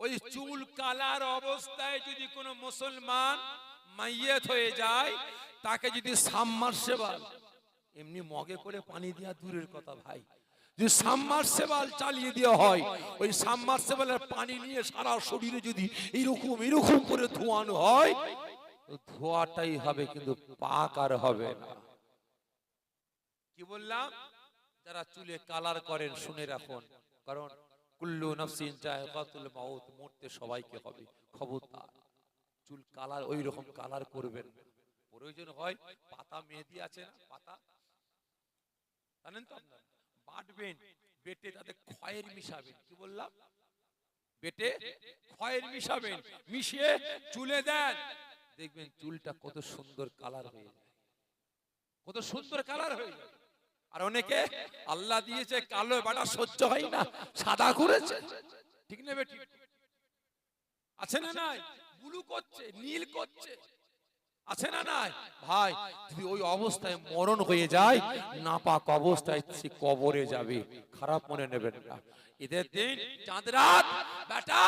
ওই চুল কালার অবস্থায় যদি কোনো মুসলমান মাইয়েত হয়ে যায়, তাকে যদি সাম্মার সাবমার্সেবল এমনি মগে করে পানি দেওয়া দূরের কথা ভাই। যদি সাবমার্সেবল চালিয়ে দেওয়া হয়, ওই সাবমার্সেবলের পানি নিয়ে সারা শরীরে যদি এরকম এরকম করে ধোয়ানো হয় ধোয়াটাই হবে কিন্তু পাক আর হবে না। কি বললাম? যারা চুলে কালার করেন, শুনে রাখুন। কারণ কুল্লু নাফসিন জায়গাতুল মাউত, মরতে সবাইকে হবে। খবরদার। চুল কালার ওই রকম কালার করবেন। প্রয়োজন হয়, পাতা মেহেদি আছে না? পাতা? জানেন তো বাটবেন, বেটে তাতে খয়ের মিশাবেন। কি বললাম? বেটে খয়ের মিশাবেন। মিশিয়ে চুলে দেন। দেখবেন চুলটা কত সুন্দর কালার হয়ে যায়। কত সুন্দর কালার হয়ে যায়। আর অনেকে আল্লাহ দিয়েছে কালো বাটা সহ্য হয় না, সাদা করেছে। ঠিক নেবে ঠিক। আছে না নাই? ব্লু করছে, নীল করছে। আছে না নাই? ভাই, যদি ওই অবস্থায় মরণ হয়ে যায়, নাপাক অবস্থায় সে কবরে যাবে। খারাপ মনে নেবেন না। ঈদের দিন চাঁদ রাত, বেটা,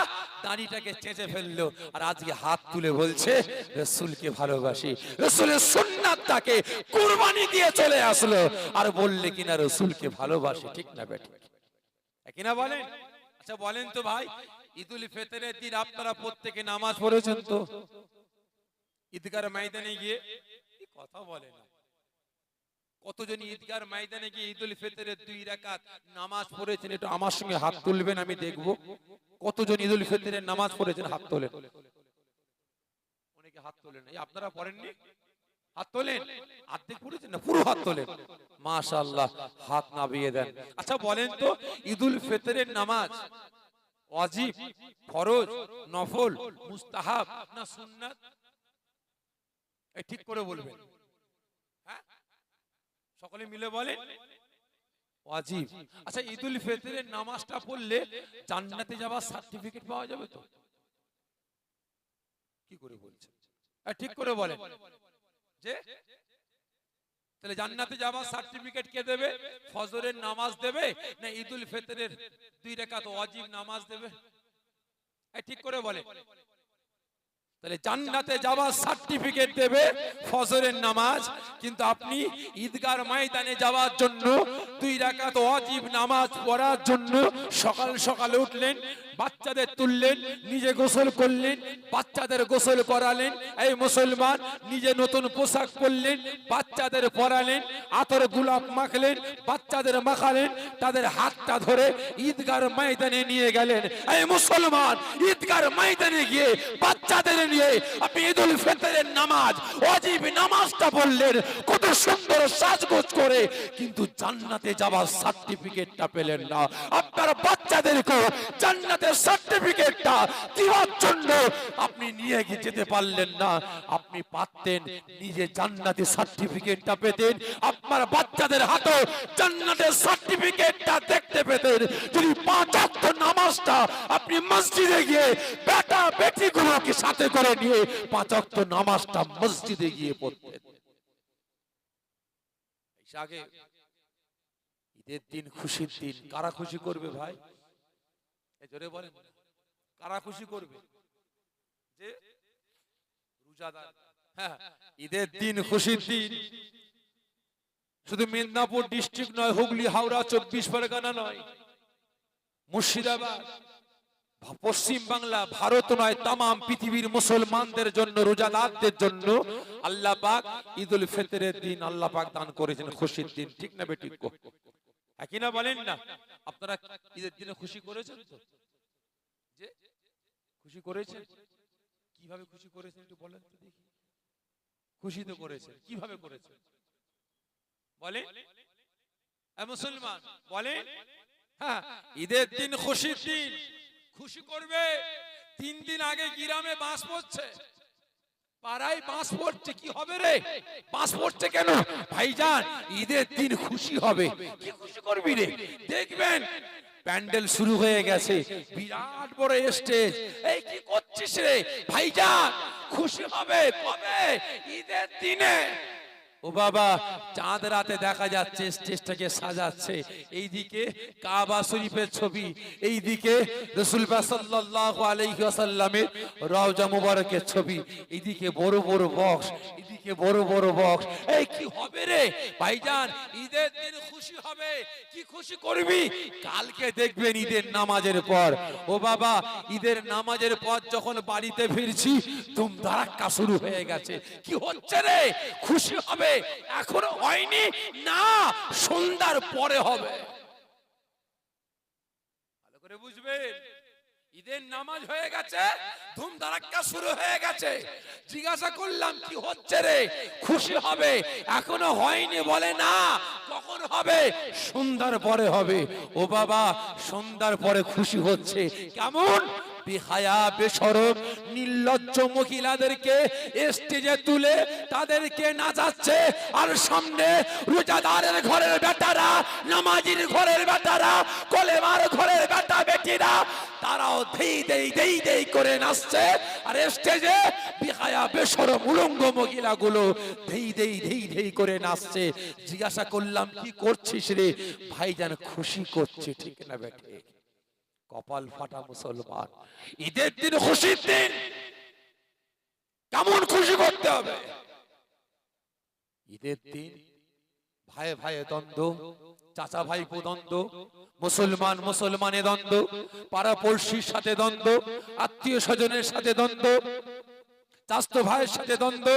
দাড়িটাকে চেঁচে ফেলল আর আজকে হাত তুলে বলছে, রসুলকে ভালোবাসি। রসুলের সুন্নাতটাকে কুরবানি দিয়ে চলে আসলো আর বললে কিনা রসুলকে ভালোবাসি, ঠিক না বেটা? কিনা বলেন? আচ্ছা বলেন তো ভাই, ঈদুল ফিতরের দিন আপনারা প্রত্যেকে নামাজ পড়েছেন তো? ঈদগার ময়দানে গিয়ে কথা বলে না। কতজন ঈদগার ময়দানে গিয়ে ঈদুল ফিতরের দুই রাকাত নামাজ পড়েছেন, একটু আমার সঙ্গে হাত তুলবেন, আমি দেখব। কতজন ঈদুল ফিতরের নামাজ পড়েছেন, হাত তোলেন। অনেকে হাত তোলেন। এই আপনারা পড়েননি? হাত তোলেন? অর্ধেক পড়েছেন না? পুরো হাত তোলেন। মাশাআল্লাহ, হাত নামিয়ে দেন। আচ্ছা বলেন তো, ঈদুল ফিতরের নামাজ ওয়াজিব, ফরজ, নফল, মুস্তাহাব না সুন্নাত? এই ঠিক করে বলবেন। হ্যাঁ? সকলে মিলে বলেন ওয়াজিব। আচ্ছা ঈদুল ফিতরের নামাজটা পড়লে জান্নাতে যাওয়ার সার্টিফিকেট পাওয়া যাবে তো? কি করে বলছেন? ঠিক করে বলেন। যে? তাহলে জান্নাতে যাওয়ার সার্টিফিকেট কে দেবে? ফজরের নামাজ দেবে? না ঈদুল ফিতরের দুই রাকাত ওয়াজিব নামাজ দেবে? ঠিক করে বলে। তাহলে জান্নাতে যাওয়ার সার্টিফিকেট দেবে ফজরের নামাজ। কিন্তু আপনি ঈদগার ময়দানে যাওয়ার জন্য দুই রাকাত ওয়াজিব নামাজ পড়ার জন্য সকাল সকালে উঠলেন বাচ্চাদের তুললেন নিজে গোসল করলেন বাচ্চাদের গোসল করালেন এই মুসলমান নিজে নতুন পোশাক পরলেন বাচ্চাদের পরালেন আতর গোলাপ মাখলেন বাচ্চাদের মাখালেন তাদের হাতটা ধরে ঈদগার ময়দানে নিয়ে গেলেন। এই মুসলমান ঈদগার ময়দানে গিয়ে বাচ্চাদের নিয়ে আপনি নামাজ নামাজটা কত সুন্দর সাজগোজ করে, কিন্তু জান্নাতে যাওয়ার সার্টিফিকেটটা পেলেন না। আপনার বাচ্চাদেরকে জান্নাতের সার্টিফিকেটটা দেওয়ার জন্য আপনি নিয়ে যেতে পারলেন না। আপনি পারতেন নিজে জান্নাতের সার্টিফিকেটটা পেতেন, আপনার বাচ্চাদের হাতে জান্নাতের সার্টিফিকেটটা দেখতে পেতেন। যদি পাঁচ নামাজটা আপনি মসজিদে গিয়ে বেটা বেটি গুলোকে সাথে করে নিয়ে পাঁচ ওয়াক্ত নামাজটা মসজিদে গিয়ে পড়তেন। ঈদের দিন খুশির দিন, কারা খুশি করবে ভাই? জোরে বলেন, কারা খুশি করবে? যে রোজাদার। হ্যাঁ ঈদের দিন খুশির দিন। শুধু মেদিনীপুর ডিস্ট্রিক্ট নয়, হুগলি, হাওড়া, চব্বিশ পরগনা নয়, মুর্শিদাবাদ পশ্চিম বাংলা ভারত নয় তাম পৃথিবীর মুসলমানদের জন্য, রোজাদারদের জন্য আল্লাহ পাক ঈদুল ফিতরের দিন আল্লাহ পাক দান করেছেন, খুশির দিন, ঠিক না বেঠিক একই না বলেন না? আপনারা ঈদের দিনে খুশি করেছেন তো? যে খুশি করেছেন? কীভাবে খুশি করেছেন একটু বলেন তো দেখি। খুশি তো করেছেন, কীভাবে করেছেন? বলে মুসলমান বলে হ্যাঁ ঈদের দিন খুশির দিন। খুশি করবে। তিন দিন আগে গ্রামে বাঁশ পড়ছে। পাড়ায় বাঁশ পড়ছে, কি হবে রে? বাঁশ পড়ছে কেন? ভাইজান, ঈদের দিন খুশি হবে। কি খুশি করবি রে? দেখবেন, প্যান্ডেল শুরু হয়ে গেছে। বিরাট বড় স্টেজ এই কি করছিস রে? ভাইজান, খুশি হবে কবে? ঈদের দিনে। ও বাবা, চাঁদ রাতে দেখা যাচ্ছে, স্টেজটাকে সাজাচ্ছে। এইদিকে কাবা শরীফের ছবি, এইদিকে রসুল সাল্লাল্লাহু আলাইহি ওয়াসাল্লামের রওজা মুবারকের ছবি, এইদিকে বড় বড় বক্স এদিকে বড় বড় বক্স। এই কি হবে রে? ভাইজান, ঈদের দিন খুশি হবে। কি খুশি করবি? কালকে দেখবেন ঈদের নামাজের পর। ও বাবা, ঈদের নামাজের পর যখন বাড়িতে ফিরছি তুম ধারাক্কা শুরু হয়ে গেছে। কি হচ্ছে রে? খুশি হবে? এখনও হয়নি। না, সন্ধ্যার পরে হবে। ভালো করে বুঝবেন। ঈদের নামাজ হয়ে গেছে ধুম ধারাক্কা শুরু হয়ে গেছে। জিজ্ঞাসা করলাম, কি হচ্ছে রে? খুশি হবে? এখনও হয়নি বলে না। কখন হবে? সন্ধ্যার পরে হবে। ও বাবা, সন্ধ্যার পরে খুশি হচ্ছে। কেমন? বেহায়া বেসরম নির্লজ্জ মহিলাদেরকে স্টেজে তুলে তাদেরকে নাচাচ্ছে। আর সামনে রোজাদারের ঘরের বেটারা, নামাজির ঘরের বেটারা, কলেমার ঘরের বেটা বেটিরা, তারাও ধেই দেই দেই দেই করে নাচছে। আর স্টেজে বিহায়া, বেসরম, উলঙ্গ মহিলাগুলো ধেই দেই ধেই ধেই করে নাচছে। জিজ্ঞাসা করলাম, কি করছিস রে? ভাইজান খুশি করছে, ঠিক না বেটে কপাল ফাটা মুসলমান। ঈদের দিন খুশির দিন। কেমন খুশি করতে হবে? ঈদের দিন ভাইয়ে ভাইয়ে দ্বন্দ্ব, চাচা ভাই দ্বন্দ্ব, মুসলমান মুসলমানে দ্বন্দ্ব, পাড়া পড়শির সাথে দ্বন্দ্ব, আত্মীয় স্বজনের সাথে দ্বন্দ্ব, চাস্ত ভাইয়ের সাথে দ্বন্দ্ব।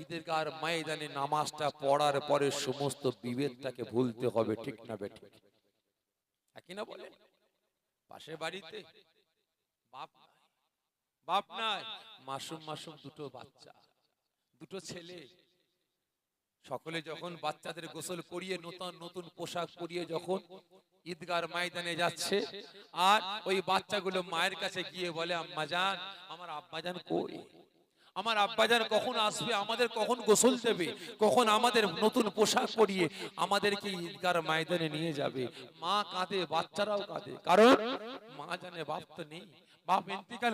ঈদের গার ময়দানে নামাজটা পড়ার পরে সমস্ত বিভেদটাকে ভুলতে হবে, ঠিক না বেঠিক একই না বলে? পাশের বাড়িতে? বাপ বাপ নাই। মাসুম মাসুম দুটো বাচ্চা। দুটো ছেলে। সকলে যখন বাচ্চাদের গোসল করিয়ে নতুন নতুন পোশাক পরিয়ে যখন ঈদগার ময়দানে যাচ্ছে, আর ওই বাচ্চাগুলো মায়ের কাছে গিয়ে বলে, আম্মাজান, আমার আব্বাজান কই? আমার আব্বাজান কখন আসবে? আমাদের কখন গোসল দেবে? কখন আমাদের নতুন পোশাক পরিয়ে আমাদেরকে ঈদগার ময়দানে নিয়ে যাবে। মা কাঁদে বাচ্চারাও কাঁদে। কারণ মা জানে বাপ তো নেই। বাপ ইন্তিকাল